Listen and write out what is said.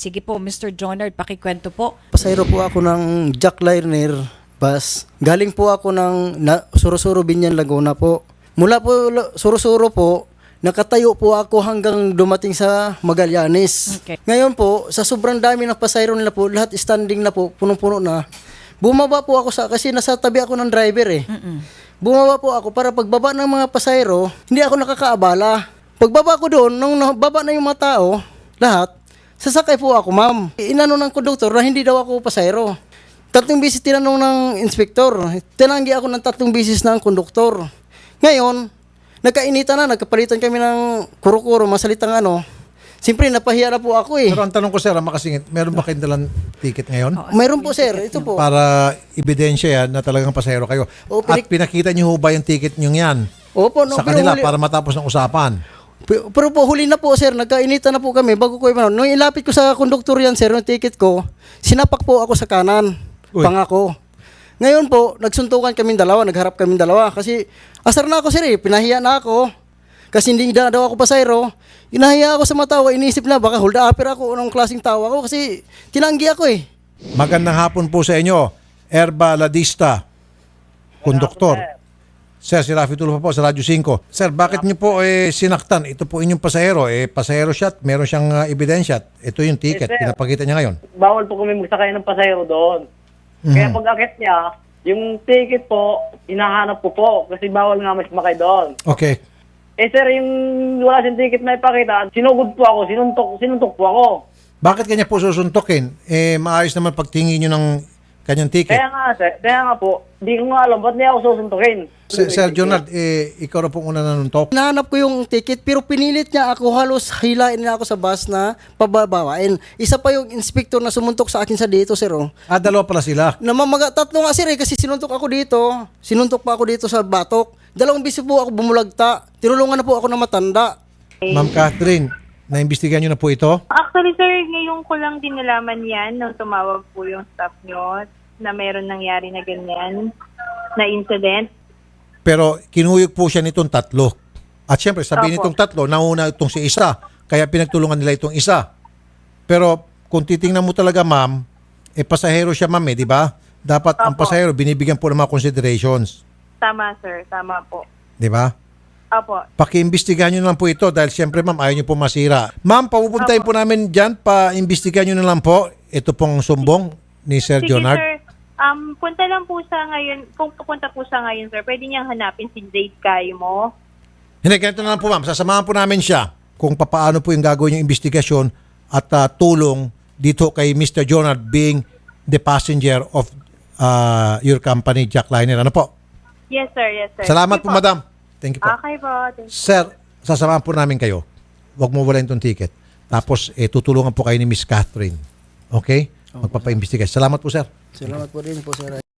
Sige po, Mr. Jonard, pakikwento po. Pasayro po ako ng Jackliner bus. Galing po ako ng na, Surusuro, Binyan, Laguna po. Mula po Surusuro po, nakatayo po ako hanggang dumating sa Magallanes. Okay. Ngayon po, sa sobrang dami ng pasayro nila po, lahat standing na po, punong-puno na. Bumaba po ako sa, kasi nasa tabi ako ng driver eh. Bumaba po ako para pagbaba ng mga pasayro, hindi ako nakakaabala. Pagbaba ko doon, nung baba na yung mga tao, lahat, sasakay po ako, ma'am. Inano ng konduktor na hindi daw ako pasayro. Tatlong bisis tinanong ng inspektor. Tinanggi ako ng tatlong bisis ng konduktor. Ngayon, nagkainitan na, nagkapalitan kami ng kuro-kuro, masalitang ano. Siyempre, napahiya na po ako eh. Pero ang tanong ko sir, ah, makasingit, meron ba kayong dalang ticket ngayon? Mayroon po, sir. Ito po. Para ebidensya yan na talagang pasahero kayo. O, At pinik- pinakita niyo ho ba yung ticket niyo yan Opo, no, sa kanila para matapos ng usapan? Pero, pero po, huli na po, sir. Nagkainitan na po kami bago ko ano. Nung ilapit ko sa konduktor yan, sir, yung ticket ko, sinapak po ako sa kanan. Uy. Pangako. Ngayon po, nagsuntukan kami dalawa, nagharap kami dalawa. Kasi asar na ako, sir, eh. Pinahiya na ako. Kasi hindi na daw ako pasayro. Inahiya ako sa mga tao. Inisip na, baka hold upper ako. Anong klaseng tao ako. Kasi tinanggi ako eh. Magandang hapon po sa inyo, Erba Ladista, konduktor. Sir, si Rafi Tulfo po sa Radyo 5. Sir, bakit niyo po eh, sinaktan? Ito po inyong pasahero. Eh, pasahero siya at meron siyang uh, ebidensya. Ito yung ticket. Yes, sir. Pinapakita niya ngayon. bawal po kami magsakay ng pasahero doon. Kaya pag akit niya, yung ticket po, hinahanap po po kasi bawal nga mas makay doon. Okay. Eh sir, yung wala siyang ticket na ipakita, sinugod po ako, sinuntok, sinuntok po ako. Bakit kanya po susuntokin? Eh, maayos naman pagtingin niyo ng kanyang ticket. Kaya nga sir, kaya nga po, di ko nga alam, ba't niya ako susuntokin? Sir, Sir Jonard, eh, ikaw na po una nanuntok. Nahanap ko yung ticket pero pinilit niya ako halos hilain niya ako sa bus na pababawain. Isa pa yung inspector na sumuntok sa akin sa dito, sir. Oh. Ah, dalawa pala sila. Namamaga, tatlo nga sir eh, kasi sinuntok ako dito. Sinuntok pa ako dito sa batok. Dalawang bisis po ako bumulagta. Tinulungan na po ako ng matanda. Ma'am Catherine, naimbestigahan niyo na po ito? Actually, sir, ngayon ko lang din nalaman yan nung tumawag po yung staff nyo na meron nangyari na ganyan, na incident. Pero kinuyog po siya nitong tatlo. At syempre, sabihin Opo. nitong tatlo, nauna itong si isa. Kaya pinagtulungan nila itong isa. Pero kung titingnan mo talaga, ma'am, eh pasahero siya, ma'am, eh, di ba? Dapat ang Opo. pasahero, binibigyan po ng mga considerations. Tama, sir. Tama po. Di ba? Opo. Pakiimbestigahan nyo na lang po ito dahil siyempre ma'am ayaw nyo po masira. Ma'am, papupuntahin po namin dyan, pa-imbestigahan nyo na lang po ito pong sumbong ni Sir Sige, Jonard. sir. Um, punta lang po sa ngayon, kung pupunta po sa ngayon, sir, pwede niyang hanapin si Jade Kayo mo. Hindi, ganito na lang po ma'am. Sasamahan po namin siya kung papaano po yung gagawin yung investigasyon at ah, tulong dito kay Mr. Jonard being the passenger of ah, your company, Jack Liner. Ano po? Yes, sir. Yes, sir. Salamat Sige po, madam. Thank you po. Okay po. Thank you. Sir, sasamahan po namin kayo. Huwag mo wala itong ticket. Tapos, eh, tutulungan po kayo ni Miss Catherine. Okay? Magpapaimbestigas. Salamat po, sir. Salamat po rin po sir.